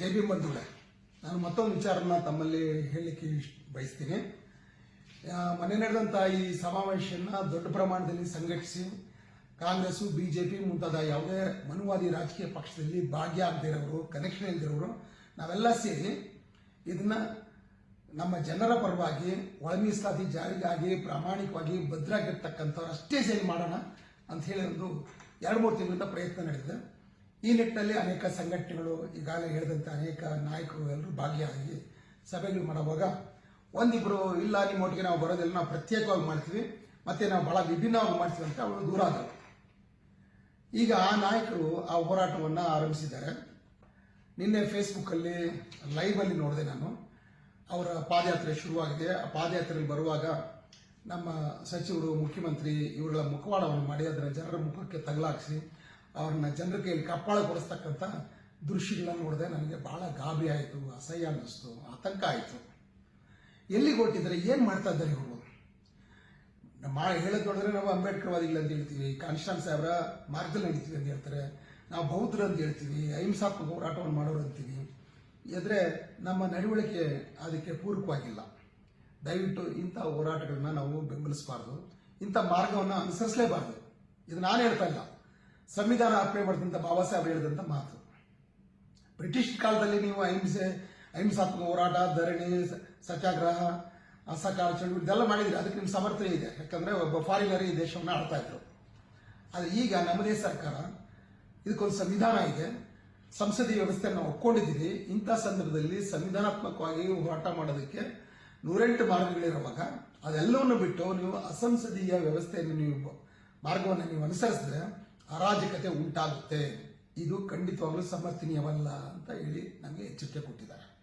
ಜೈ ಭೀಮ್ ಬಂಧುಗಳೇ ನಾನು ಮತ್ತೊಂದು ವಿಚಾರನ ತಮ್ಮಲ್ಲಿ ಹೇಳಲಿಕ್ಕೆ ಬಯಸ್ತೀನಿ. ಮನೆ ನಡೆದಂಥ ಈ ಸಮಾವೇಶವನ್ನು ದೊಡ್ಡ ಪ್ರಮಾಣದಲ್ಲಿ ಸಂಘಟಿಸಿ ಕಾಂಗ್ರೆಸ್ ಬಿಜೆಪಿ ಮುಂತಾದ ಯಾವುದೇ ಮನುವಾದಿ ರಾಜಕೀಯ ಪಕ್ಷದಲ್ಲಿ ಭಾಗ್ಯ ಆಗದೇ ಇರೋರು ಕನೆಕ್ಷನ್ ಇಲ್ದಿರೋರು ನಾವೆಲ್ಲ ಸೇರಿ ಇದನ್ನ ನಮ್ಮ ಜನರ ಪರವಾಗಿ ಒಳ ಮೀಸಲಾತಿ ಜಾರಿಗಾಗಿ ಪ್ರಾಮಾಣಿಕವಾಗಿ ಭದ್ರಾಗಿರ್ತಕ್ಕಂಥವ್ರು ಅಷ್ಟೇ ಸೇರಿ ಮಾಡೋಣ ಅಂತ ಹೇಳಿ ಒಂದು ಎರಡು ಮೂರು ತಿಂಗಳಿಂದ ಪ್ರಯತ್ನ ನಡೆದಿದೆ. ಈ ನಿಟ್ಟಿನಲ್ಲಿ ಅನೇಕ ಸಂಘಟನೆಗಳು ಈಗಾಗಲೇ ಹೇಳಿದಂತೆ ಅನೇಕ ನಾಯಕರು ಎಲ್ಲರೂ ಭಾಗಿಯಾಗಿ ಸಭೆಗಳು ಮಾಡುವಾಗ ಒಂದಿಬ್ಬರು ಇಲ್ಲ ನಿಮ್ಮ ಒಟ್ಟಿಗೆ ನಾವು ಬರೋದಿಲ್ಲ, ನಾವು ಪ್ರತ್ಯೇಕವಾಗಿ ಮಾಡ್ತೀವಿ, ಮತ್ತೆ ನಾವು ಬಹಳ ವಿಭಿನ್ನವಾಗಿ ಮಾಡ್ತೀವಿ ಅಂತ ಅವರು ದೂರ ಆದರು. ಈಗ ಆ ನಾಯಕರು ಆ ಹೋರಾಟವನ್ನು ಆರಂಭಿಸಿದ್ದಾರೆ. ನಿನ್ನೆ ಫೇಸ್ಬುಕ್ಕಲ್ಲಿ ಲೈವಲ್ಲಿ ನೋಡಿದೆ ನಾನು. ಅವರ ಪಾದಯಾತ್ರೆ ಶುರುವಾಗಿದೆ. ಆ ಪಾದಯಾತ್ರೆಯಲ್ಲಿ ಬರುವಾಗ ನಮ್ಮ ಸಚಿವರು, ಮುಖ್ಯಮಂತ್ರಿ, ಇವರುಗಳ ಮುಖವಾಡವನ್ನು ಮಾಡಿ, ಅದರ ಜನರ ಮುಖಕ್ಕೆ ತಗಲಾಕಿಸಿ ಅವ್ರನ್ನ ಜನರ ಕೈಯಲ್ಲಿ ಕಪ್ಪಾಳ ಕೊಡಿಸ್ತಕ್ಕಂಥ ದೃಶ್ಯಗಳನ್ನ ನೋಡಿದೆ ನನಗೆ ಬಹಳ ಗಾಬರಿ ಆಯಿತು, ಅಸಹ್ಯ ಅನ್ನಿಸ್ತು, ಆತಂಕ ಆಯಿತು. ಎಲ್ಲಿಗೆ ಹೊರಟಿದ್ದಾರೆ, ಏನು ಮಾಡ್ತಾ ಇದ್ದಾರೆ ಇವರು? ನಮ್ಮ ಹೇಳೋದು ನೋಡಿದ್ರೆ ನಾವು ಅಂಬೇಡ್ಕರ್ವಾದಿಗಳು ಅಂತ ಹೇಳ್ತೀವಿ ಕಾನ್ಸ್ಟಾನ್ ಸಾಹೇಬ್ರ ಮಾರ್ಗದಲ್ಲಿ ನಡೀತೀವಿ ಅಂತ ಹೇಳ್ತಾರೆ, ನಾವು ಬೌದ್ಧರು ಅಂತ ಹೇಳ್ತೀವಿ, ಅಹಿಂಸಾತ್ಮಕ ಹೋರಾಟವನ್ನು ಮಾಡೋರು ಅಂತೀವಿ. ಆದರೆ ನಮ್ಮ ನಡವಳಿಕೆ ಅದಕ್ಕೆ ಪೂರಕವಾಗಿಲ್ಲ. ದಯವಿಟ್ಟು ಇಂಥ ಹೋರಾಟಗಳನ್ನ ನಾವು ಬೆಂಬಲಿಸಬಾರ್ದು, ಇಂಥ ಮಾರ್ಗವನ್ನು ಅನುಸರಿಸಲೇಬಾರ್ದು. ಇದು ನಾನು ಹೇಳ್ತಾ ಇಲ್ಲ. ಸಂವಿಧಾನ ಅರ್ಪಣೆ ಮಾಡಿದಂಥ ಬಾಬಾ ಸಾಹೇಬ್ ಹೇಳಿದಂಥ ಮಾತು. ಬ್ರಿಟಿಷ್ ಕಾಲದಲ್ಲಿ ನೀವು ಅಹಿಂಸೆ, ಅಹಿಂಸಾತ್ಮಕ ಹೋರಾಟ, ಧರಣಿ ಸತ್ಯಾಗ್ರಹ, ಅಸಹಕಾರ, ಚಳುವಳಿ ಇದೆಲ್ಲ ಮಾಡಿದ್ರಿ ಅದಕ್ಕೆ ನಿಮ್ಮ ಸಮರ್ಥನೆ ಇದೆ. ಯಾಕಂದ್ರೆ ಒಬ್ಬ ಫಾರಿನರ್ ಈ ದೇಶವನ್ನು ಆಡ್ತಾ ಇದ್ರು. ಆದರೆ ಈಗ ನಮ್ಮದೇ ಸರ್ಕಾರ ಇದಕ್ಕೊಂದು ಸಂವಿಧಾನ ಇದೆ. ಸಂಸದೀಯ ವ್ಯವಸ್ಥೆಯನ್ನು ನಾವು ಒಪ್ಕೊಂಡಿದ್ದೀವಿ ಇಂಥ ಸಂದರ್ಭದಲ್ಲಿ ಸಂವಿಧಾನಾತ್ಮಕವಾಗಿ ಹೋರಾಟ ಮಾಡೋದಕ್ಕೆ ನೂರೆಂಟು ಮಾರ್ಗಗಳಿರುವಾಗ ಅದೆಲ್ಲವನ್ನು ಬಿಟ್ಟು ನೀವು ಅಸಂಸದೀಯ ವ್ಯವಸ್ಥೆಯನ್ನು ನೀವು ಮಾರ್ಗವನ್ನು ನೀವು ಅನುಸರಿಸಿದ್ರೆ ಅರಾಜಕತೆ ಉಂಟಾಗುತ್ತೆ. ಇದು ಖಂಡಿತವಾಗ್ಲೂ ಸಮರ್ಥನೀಯವಲ್ಲ ಅಂತ ಹೇಳಿ ನಮಗೆ ಎಚ್ಚರಿಕೆ ಕೊಟ್ಟಿದ್ದಾರೆ.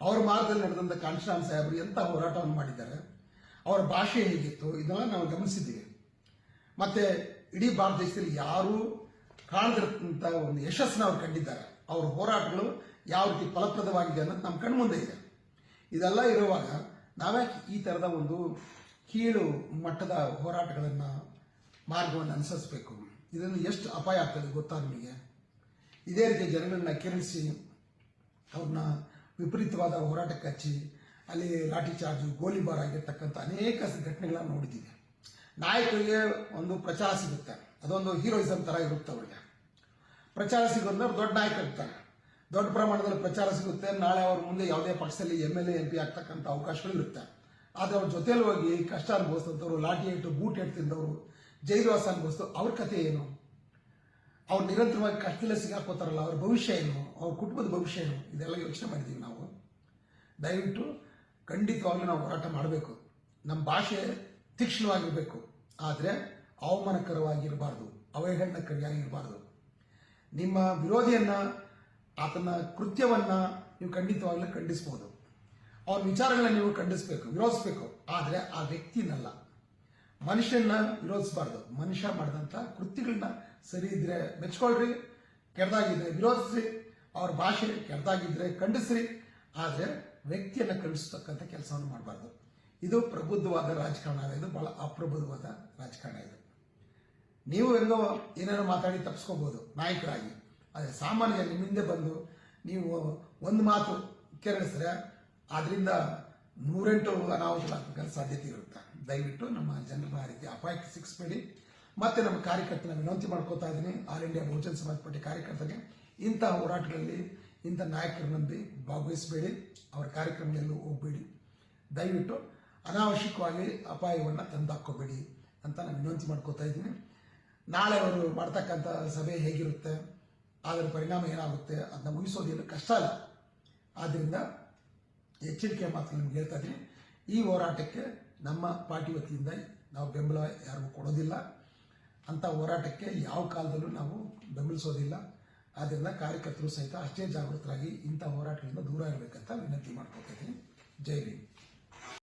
ಅವ್ರ ಮಾರ್ಗದಲ್ಲಿ ನಡೆದಂಥ ಕಾಂಶರಾಮ್ ಸಾಹೇಬರು ಎಂಥ ಹೋರಾಟವನ್ನು ಮಾಡಿದ್ದಾರೆ, ಅವರ ಭಾಷೆ ಹೇಗಿತ್ತು, ಇದನ್ನ ನಾವು ಗಮನಿಸಿದ್ದೀವಿ. ಮತ್ತೆ ಇಡೀ ಭಾರತ ದೇಶದಲ್ಲಿ ಯಾರೂ ಕಾಣದಿರಂತ ಒಂದು ಯಶಸ್ಸನ್ನ ಅವ್ರು ಕಂಡಿದ್ದಾರೆ. ಅವ್ರ ಹೋರಾಟಗಳು ಯಾವ ರೀತಿ ಫಲಪ್ರದವಾಗಿದೆ ಅನ್ನೋದು ನಮ್ಮ ಕಣ್ಮುಂದೆ ಇದೆ. ಇದೆಲ್ಲ ಇರುವಾಗ ನಾವ್ಯಾಕೆ ಈ ಥರದ ಒಂದು ಕೀಳು ಮಟ್ಟದ ಹೋರಾಟಗಳನ್ನು ಮಾರ್ಗವನ್ನು ಅನುಸರಿಸಬೇಕು? ಇದನ್ನು ಎಷ್ಟು ಅಪಾಯ ಆಗ್ತದೆ ಗೊತ್ತಾ ನಿಮಗೆ? ಇದೇ ರೀತಿ ಜನಗಳನ್ನ ಕೆರಳಿಸಿ, ಅವ್ರನ್ನ ವಿಪರೀತವಾದ ಹೋರಾಟಕ್ಕೆ ಹಚ್ಚಿ, ಅಲ್ಲಿ ಲಾಠಿ ಚಾರ್ಜು ಗೋಲಿಬಾರ್ ಆಗಿರ್ತಕ್ಕಂಥ ಅನೇಕ ಘಟನೆಗಳನ್ನ ನೋಡಿದ್ದೀವಿ. ನಾಯಕರಿಗೆ ಒಂದು ಪ್ರಚಾರ ಸಿಗುತ್ತೆ. ಅದೊಂದು ಹೀರೋಯಿಸಮ್ ಥರ ಇರುತ್ತೆ ಅವ್ರಿಗೆ. ಪ್ರಚಾರ ಸಿಗೋದ್ರೆ ದೊಡ್ಡ ನಾಯಕ ಇರ್ತಾರೆ ದೊಡ್ಡ ಪ್ರಮಾಣದಲ್ಲಿ ಪ್ರಚಾರ ಸಿಗುತ್ತೆ. ನಾಳೆ ಅವ್ರ ಮುಂದೆ ಯಾವುದೇ ಪಕ್ಷದಲ್ಲಿ M L A M P ಆಗ್ತಕ್ಕಂಥ ಅವಕಾಶಗಳು ಇರುತ್ತೆ ಆದರೆ ಅವ್ರ ಜೊತೆಯಲ್ಲಿ ಹೋಗಿ ಕಷ್ಟ ಅನುಭವಿಸಿದಂಥವ್ರು ಲಾಠಿ ಇಟ್ಟು ಬೂಟ್ ಇಟ್ಟು ತಿಂದವರು ಜೈಲುವಾಸ ಅನುಭವಿಸ್ತು ಅವ್ರ ಕಥೆ ಏನು? ಅವ್ರು ನಿರಂತರವಾಗಿ ಕಷ್ಟದಲ್ಲೇ ಸಿಗಾಕೋತಾರಲ್ಲ ಅವ್ರ ಭವಿಷ್ಯ ಏನು? ಅವ್ರ ಕುಟುಂಬದ ಭವಿಷ್ಯ ಏನು? ಇದೆಲ್ಲ ಯೋಚನೆ ಮಾಡಿದ್ದೀವಿ ನಾವು. ದಯವಿಟ್ಟು ಖಂಡಿತವಾಗ್ಲೂ ನಾವು ಹೋರಾಟ ಮಾಡಬೇಕು. ನಮ್ಮ ಭಾಷೆ ತೀಕ್ಷ್ಣವಾಗಿರಬೇಕು. ಆದರೆ ಅವಮಾನಕರವಾಗಿರಬಾರ್ದು, ಅವಹೇಳನಕಾರಿಯಾಗಿರಬಾರ್ದು. ನಿಮ್ಮ ವಿರೋಧಿಯನ್ನ, ಆತನ ಕೃತ್ಯವನ್ನ ನೀವು ಖಂಡಿತವಾಗ್ಲೂ ಖಂಡಿಸ್ಬೋದು ಅವ್ರ ವಿಚಾರಗಳನ್ನ ನೀವು ಖಂಡಿಸ್ಬೇಕು, ವಿರೋಧಿಸ್ಬೇಕು. ಆದರೆ ಆ ವ್ಯಕ್ತಿನಲ್ಲ. ಮನುಷ್ಯನ ವಿರೋಧಿಸಬಾರ್ದು. ಮನುಷ್ಯ ಮಾಡಿದಂಥ ಕೃತ್ಯಗಳನ್ನ ಸರಿ ಇದ್ರೆ ಮೆಚ್ಕೊಳ್ರಿ, ಕೆಡ್ದಾಗಿದ್ರೆ ವಿರೋಧಿಸ್ರಿ, ಅವ್ರ ಭಾಷೆ ಕೆಡ್ದಾಗಿದ್ರೆ ಖಂಡಿಸ್ರಿ, ಆದರೆ ವ್ಯಕ್ತಿಯನ್ನ ಖಂಡಿಸ್ತಕ್ಕಂಥ ಕೆಲಸವನ್ನು ಮಾಡಬಾರ್ದು. ಇದು ಪ್ರಬುದ್ಧವಾದ ರಾಜಕಾರಣ ಇದು ಬಹಳ ಅಪ್ರಬುದ್ಧವಾದ ರಾಜಕಾರಣ ಇದು. ನೀವು ಹೆಂಗೋ ಏನೇನೋ ಮಾತಾಡಿ ತಪ್ಪಿಸ್ಕೋಬಹುದು ನಾಯಕರಾಗಿ. ಆದರೆ ಸಾಮಾನ್ಯ ನಿಮ್ಮ ಹಿಂದೆ ಬಂದು ನೀವು ಒಂದು ಮಾತು ಕೆರಳಿಸಿದ್ರೆ ಅದರಿಂದ ನೂರೆಂಟು ಅನಾವಶ್ಯಕ ಸಾಧ್ಯತೆ ಇರುತ್ತೆ. ದಯವಿಟ್ಟು ನಮ್ಮ ಜನರನ್ನ ಆ ರೀತಿ ಅಪಾಯಕ್ಕೆ ಸಿಕ್ಕಿಸ್ಬೇಡಿ ಮತ್ತೆ ನಮ್ಮ ಕಾರ್ಯಕರ್ತನ ವಿನಂತಿ ಮಾಡ್ಕೋತಾ ಇದ್ದೀನಿ. ಆಲ್ ಇಂಡಿಯಾ ಬಹುಜನ ಸಮಾಜ ಪಾರ್ಟಿ ಕಾರ್ಯಕರ್ತರಿಗೆ. ಇಂಥ ಹೋರಾಟಗಳಲ್ಲಿ ಇಂಥ ನಾಯಕರ ನಂಬಿ ಭಾಗವಹಿಸಬೇಡಿ. ಅವರ ಕಾರ್ಯಕ್ರಮಗಳಲ್ಲೂ ಹೋಗಬೇಡಿ. ದಯವಿಟ್ಟು ಅನಾವಶ್ಯಕವಾಗಿ ಅಪಾಯವನ್ನು ತಂದಾಕೋಬೇಡಿ ಅಂತ ನಾನು ವಿನಂತಿ ಮಾಡ್ಕೋತಾ ಇದ್ದೀನಿ. ನಾಳೆ ಅವರು ಮಾಡ್ತಕ್ಕಂಥ ಸಭೆ ಹೇಗಿರುತ್ತೆ? ಅದರ ಪರಿಣಾಮ ಏನಾಗುತ್ತೆ? ಅದನ್ನ ಮುಗಿಸೋದೇನು ಕಷ್ಟ ಅಲ್ಲ. ಆದ್ದರಿಂದ ಎಚ್ಚರಿಕೆ ಮಾತು ನಿಮ್ಗೆ ಹೇಳ್ತಾ ಇದ್ದೀನಿ. ಈ ಹೋರಾಟಕ್ಕೆ ನಮ್ಮ ಪಾರ್ಟಿ ವತಿಯಿಂದ ನಾವು ಬೆಂಬಲ ಯಾರಿಗೂ ಕೊಡೋದಿಲ್ಲ. ಅಂಥ ಹೋರಾಟಕ್ಕೆ ಯಾವ ಕಾಲದಲ್ಲೂ ನಾವು ಬೆಂಬಲಿಸೋದಿಲ್ಲ. ಆದ್ದರಿಂದ ಕಾರ್ಯಕರ್ತರು ಸಹಿತ ಅಷ್ಟೇ ಜಾಗೃತರಾಗಿ ಇಂಥ ಹೋರಾಟಗಳಿಂದ ದೂರ ಇರಬೇಕಂತ ವಿನಂತಿ ಮಾಡ್ಕೊತಾ ಇದ್ದೀನಿ. ಜೈ ಭೀಮ್.